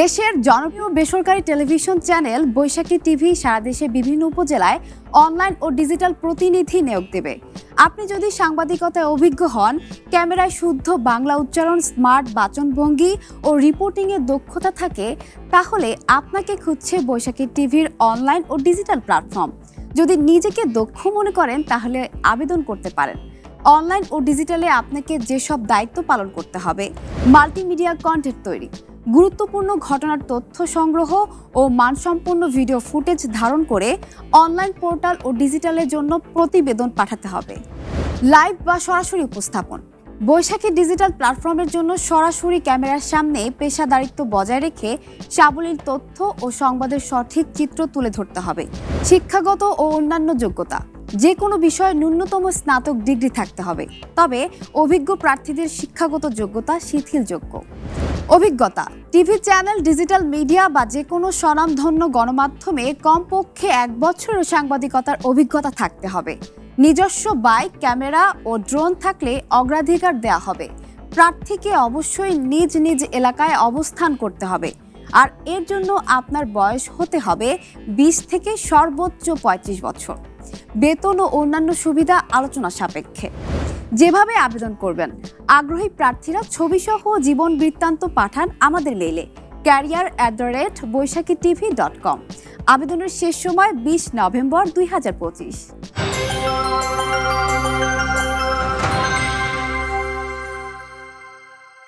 দেশের জনপ্রিয় বেসরকারি টেলিভিশন চ্যানেল বৈশাখী টিভি সারা দেশে বিভিন্ন উপজেলায় অনলাইন ও ডিজিটাল প্রতিনিধি নিয়োগ দেবে। আপনি যদি সাংবাদিকতায় অভিজ্ঞ হন, ক্যামেরায় শুদ্ধ বাংলা উচ্চারণ, স্মার্ট বাচনভঙ্গি ও রিপোর্টিংয়ের দক্ষতা থাকে, তাহলে আপনাকে খুঁজছে বৈশাখী টিভির অনলাইন ও ডিজিটাল প্ল্যাটফর্ম। যদি নিজেকে দক্ষ মনে করেন, তাহলে আবেদন করতে পারেন। অনলাইন ও ডিজিটালে আপনাকে যেসব দায়িত্ব পালন করতে হবে, মাল্টিমিডিয়া কন্টেন্ট তৈরি, গুরুত্বপূর্ণ ঘটনার তথ্য সংগ্রহ ও মানসম্পন্ন ভিডিও ফুটেজ ধারণ করে অনলাইন পোর্টাল ও ডিজিটালের জন্য প্রতিবেদন পাঠাতে হবে। লাইভ বা সরাসরি উপস্থাপন, বৈশাখী ডিজিটাল প্ল্যাটফর্মের জন্য সরাসরি ক্যামেরার সামনে পেশাদারিত্ব বজায় রেখে সাবলীল তথ্য ও সংবাদের সঠিক চিত্র তুলে ধরতে হবে। শিক্ষাগত ও অন্যান্য যোগ্যতা যে কোনো বিষয়ে ন্যূনতম স্নাতক ডিগ্রি থাকতে হবে। তবে অভিজ্ঞ প্রার্থীদের শিক্ষাগত যোগ্যতা শিথিলযোগ্য। অভিজ্ঞতা, টিভি চ্যানেল, ডিজিটাল মিডিয়া বা যে কোনো স্বনামধন্য গণমাধ্যমে কমপক্ষে এক বছরের সাংবাদিকতার অভিজ্ঞতা থাকতে হবে। নিজস্ব বাইক, ক্যামেরা ও ড্রোন থাকলে অগ্রাধিকার দেওয়া হবে। প্রার্থীকে অবশ্যই নিজ নিজ এলাকায় অবস্থান করতে হবে। আর এর জন্য আপনার বয়স হতে হবে বিশ থেকে সর্বোচ্চ পঁয়ত্রিশ বছর। বেতন ও অন্যান্য সুবিধা আলোচনা সাপেক্ষে। যেভাবে আবেদন করবেন, আগ্রহী প্রার্থীরা ছবিসহ জীবন বৃত্তান্ত পাঠান আমাদের মেইলে career at the rate Baishakhi TV dot com আবেদনের শেষ সময় বিশ নভেম্বর দুই হাজার পঁচিশ।